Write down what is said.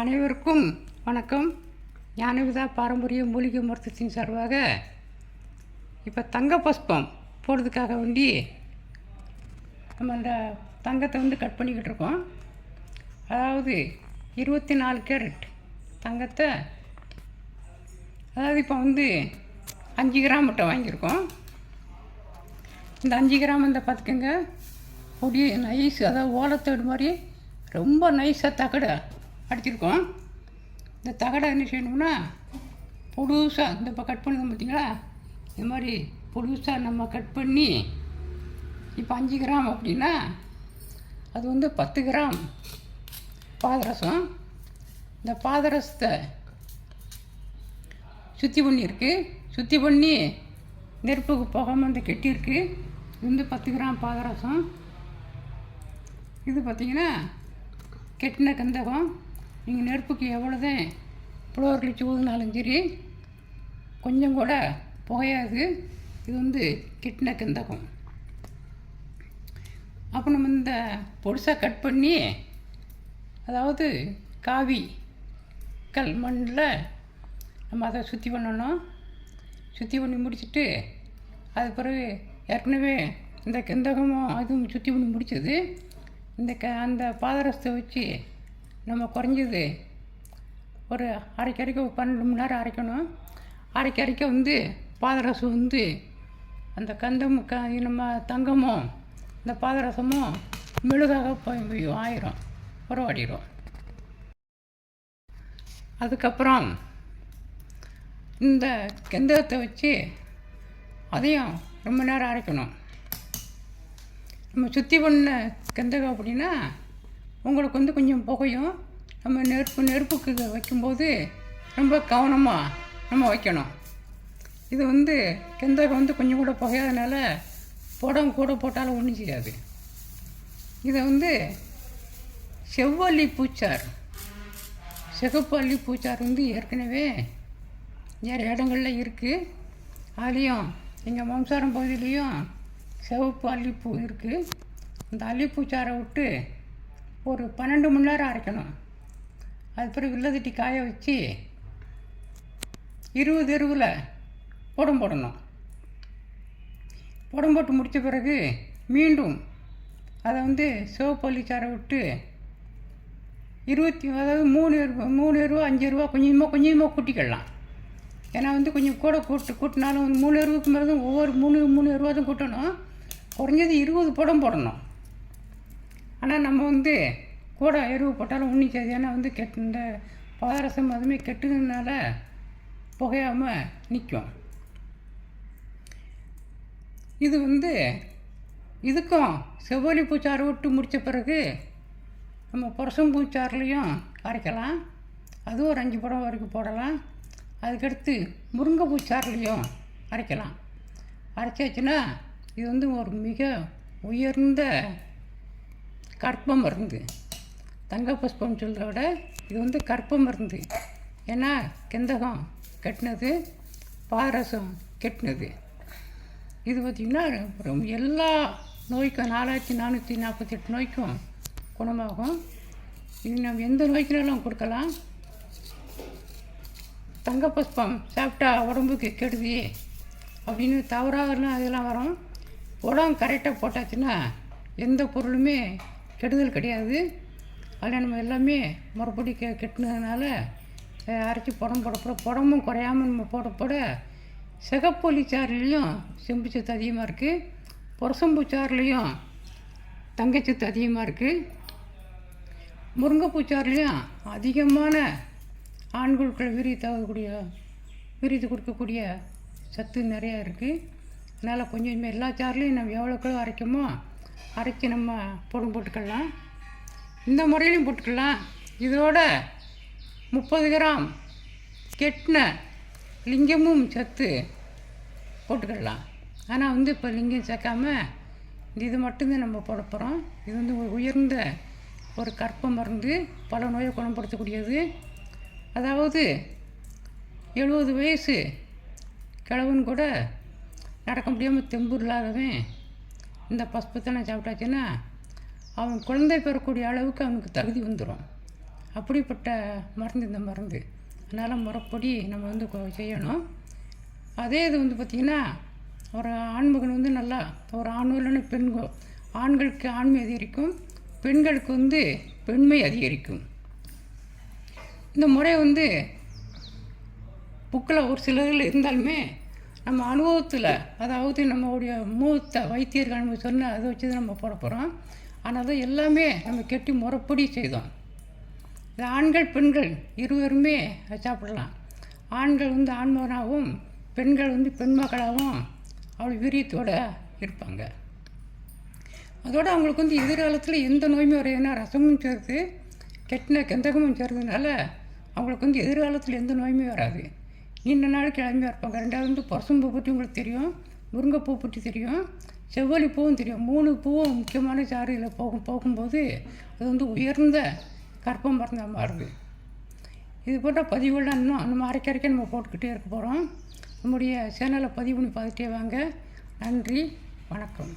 அனைவருக்கும் வணக்கம். ஞானவிதா பாரம்பரிய மூலிகை மருத்துவத்தின் சார்பாக இப்போ தங்க புஷ்பம் போடுறதுக்காக வேண்டி நம்ம அந்த தங்கத்தை வந்து கட் பண்ணிக்கிட்டு இருக்கோம். அதாவது இருபத்தி நாலு கேரட் தங்கத்தை அதாவது இப்போ வந்து அஞ்சு கிராம் மட்டும் வாங்கியிருக்கோம். இந்த அஞ்சு கிராம் இந்த பார்த்துக்கோங்க பொடி நைஸ் அதாவது ஓலத்தோடு மாதிரி ரொம்ப நைஸாக தகடை. அடிச்சிருக்கோம். இந்த தகடை என்ன செய்யணும்னா புதுசாக இந்த இப்போ கட் பண்ணுங்க பார்த்தீங்களா இது மாதிரி புதுசாக நம்ம கட் பண்ணி இப்போ அஞ்சு கிராம் அப்படின்னா அது வந்து பத்து கிராம் பாதரசம். இந்த பாதரசத்தை சுத்தி பண்ணியிருக்கு. சுத்தி பண்ணி நெருப்புக்கு போகாமல் அந்த கெட்டியிருக்கு. இது வந்து பத்து கிராம் பாதரசம். இது பார்த்திங்கன்னா கெட்டின கந்தகம். நீங்கள் நெருப்புக்கு எவ்வளோதான் புலவர் கழிச்சு ஊதினாலும் சரி கொஞ்சம் கூட புகையாது. இது வந்து கிட்ன கந்தகம். அப்போ நம்ம இந்த பொடிசாக கட் பண்ணி அதாவது காவி கல் மண்ணில் நம்ம அதை சுற்றி பண்ணணும். சுற்றி பண்ணி முடிச்சுட்டு அது பிறகு ஏற்கனவே இந்த கந்தகமும் அதுவும் சுற்றி பண்ணி முடித்தது இந்த க அந்த பாதரசத்தை வச்சு நம்ம குறைஞ்சது. ஒரு அரைக்க அரைக்க ஒரு பன்னெண்டு மணி நேரம் அரைக்கணும். அரைக்க அரைக்க வந்து பாதரசம் வந்து அந்த கந்தம் க நம்ம தங்கமும் இந்த பாதரசமும் மெழுகாக போய் ஆயிரும் உறவாடிடும் அதுக்கப்புறம் இந்த கெந்தத்தை வச்சு அதையும் ரொம்ப நேரம் அரைக்கணும். நம்ம சுற்றி பண்ண கெந்தகம் அப்படின்னா உங்களுக்கு வந்து கொஞ்சம் புகையும் நம்ம நெருப்பு நெருப்புக்கு வைக்கும்போது ரொம்ப கவனமாக நம்ம வைக்கணும். இது வந்து கந்தகம் வந்து கொஞ்சம் கூட புகையாதனால புடம் கூட போட்டாலும் ஒன்றும் செய்யாது. இதை வந்து செவ்வள்ளி பூச்சார் சிகப்பு அள்ளி பூச்சார் வந்து ஏற்கனவே நிறைய இடங்களில் இருக்குது அதுலேயும் எங்கள் மம்சாரம் பகுதியிலையும் சிவப்பு அல்லிப்பூ இருக்குது அந்த அல்லிப்பூச்சாரை விட்டு ஒரு பன்னெண்டு மணி நேரம் அரைக்கணும். அது பிறகு வில்லதட்டி காய வச்சு இருபது எருவில் புடம் போடணும். புடம் போட்டு முடித்த பிறகு மீண்டும் அதை வந்து சிவப்பள்ளி சாரை விட்டு இருபத்தி அதாவது மூணு ரூபா மூணு ரூபா அஞ்சு ரூபா கொஞ்சமாக கொஞ்சமாக கூட்டிக்கிடலாம் ஏன்னா வந்து கொஞ்சம் கூட கூட்டு கூட்டினாலும் வந்து மூணு ரூபாய்க்கு மேலே தான் ஒவ்வொரு மூணு மூணு ரூபா தான் கூட்டணும். குறைஞ்சது இருபது படம் போடணும். ஆனால் நம்ம வந்து கூட எருவு போட்டாலும் ஒன்றும் செய்யாது ஏன்னா வந்து கெட் இந்த பாதரசம் அதுவுமே கெட்டுனால புகையாமல் நிற்கும் இது வந்து இதுக்கும் செவ்வொலி பூச்சாறு விட்டு முடித்த பிறகு நம்ம புரசம் பூச்சாறுலையும் அரைக்கலாம். அதுவும் ஒரு அஞ்சு படம் வரைக்கும் போடலாம். அதுக்கடுத்து முருங்கை பூச்சாறுலையும் அரைக்கலாம். அரைச்சாச்சுன்னா இது வந்து ஒரு மிக உயர்ந்த கற்ப மருந்து தங்க புஷ்பம் சொல்கிறத விட இது வந்து கற்ப மருந்து ஏன்னா கெந்தகம் கெட்டினது பாரசம் கெட்டினது. இது பார்த்திங்கன்னா எல்லா நோய்க்கும் நாலாயிரத்தி நானூற்றி நாற்பத்தெட்டு நோய்க்கும் குணமாகும். இது நம்ம எந்த நோய்க்குனாலும் கொடுக்கலாம். தங்க புஷ்பம் சாப்பிட்டா உடம்புக்கு கெடுதி அப்படின்னு தவறாகலாம் அதெல்லாம் வரும். உடம்பு கரெக்டாக போட்டாச்சுன்னா எந்த பொருளுமே கெடுதல் கிடையாது. அதில் நம்ம எல்லாமே மறுபடி கெ கெட்டினதுனால அரைச்சி புடம் போட புடமும் குறையாமல் நம்ம போடப்போட சிகப்பொலி சாறுலேயும் செம்பு சத்து அதிகமாக இருக்குது புரசம்பு சாறுலேயும் தங்கச்சத்து அதிகமாக இருக்குது முருங்கைப்பூச்சாறுலேயும் அதிகமான ஆண்களுக்குள்ள விரிவு தகக்கூடிய விரித்து கொடுக்கக்கூடிய சத்து நிறையா இருக்குது அதனால் கொஞ்சம் கொஞ்சமாக எல்லா சாறுலையும் நம்ம எவ்வளோக்களோ அரைக்குமோ அரைக்கி நம்ம பொடம் போட்டுக்கலாம். இந்த முறையிலையும் போட்டுக்கலாம். இதோட முப்பது கிராம் கெட்டின லிங்கமும் சத்து போட்டுக்கிடலாம் ஆனால் வந்து இப்போ லிங்கம் சேர்க்காம இது மட்டும்தான் நம்ம போட போகிறோம் இது வந்து ஒரு உயர்ந்த ஒரு கற்ப மருந்து பல நோயை குணப்படுத்தக்கூடியது. அதாவது எழுபது வயசு கிழவன் கூட நடக்க முடியாமல் தெம்பு இல்லாதவன் இந்த பஸ்பத்தனை சாப்பிட்டாச்சுன்னா அவன் குழந்தை பெறக்கூடிய அளவுக்கு அவனுக்கு தகுதி வந்துடும் அப்படிப்பட்ட மருந்து இந்த மருந்து. அதனால் முறைப்படி நம்ம வந்து கொ- செய்யணும். அதே இது வந்து பார்த்திங்கன்னா ஒரு ஆண்மகன் வந்து நல்லா ஒரு ஆணோ இல்லைன்னா பெண்கோ ஆண்களுக்கு ஆண்மை அதிகரிக்கும் பெண்களுக்கு வந்து பெண்மை அதிகரிக்கும். இந்த முறை வந்து புக்கில் ஒரு சிலரில் இருந்தாலுமே நம்ம அனுபவத்தில் அதாவது நம்மளுடைய மூத்த வைத்தியர்கள் நம்ம சொன்ன அதை வச்சு தான் நம்ம போட போகிறோம் ஆனால் தான் எல்லாமே நம்ம கெட்டி முறைப்படி செய்தோம். இது ஆண்கள் பெண்கள் இருவருமே சாப்பிடலாம். ஆண்கள் வந்து ஆண்மகனாகவும் பெண்கள் வந்து பெண்மக்களாகவும் அவ்வளோ வீரியத்தோடு இருப்பாங்க. அதோடு அவங்களுக்கு வந்து எதிர்காலத்தில் எந்த நோயுமே வரையினா ரசமும் சேருது கெட்டின கெந்தகமும் சேருதுனால அவங்களுக்கு வந்து எதிர்காலத்தில் எந்த நோயுமே வராது. நீண்ட நாள் கிளம்பி இருப்பாங்க ரெண்டாவது வந்து பசும்பூ பற்றி உங்களுக்கு தெரியும். முருங்கைப்பூ பற்றி தெரியும். செவ்வழி பூவும் தெரியும். மூணு பூவும் முக்கியமான சாறு இதில் போகும் போகும்போது அது வந்து உயர்ந்த கற்பம் மருந்தாக மாறுது இது போன்ற பதிவுகள்லாம் இன்னும் நம்ம அரைக்க அரைக்க நம்ம போட்டுக்கிட்டே இருக்க போகிறோம் நம்முடைய சேனலை பதிவு பண்ணி பார்த்துட்டே வாங்க. நன்றி. வணக்கம்.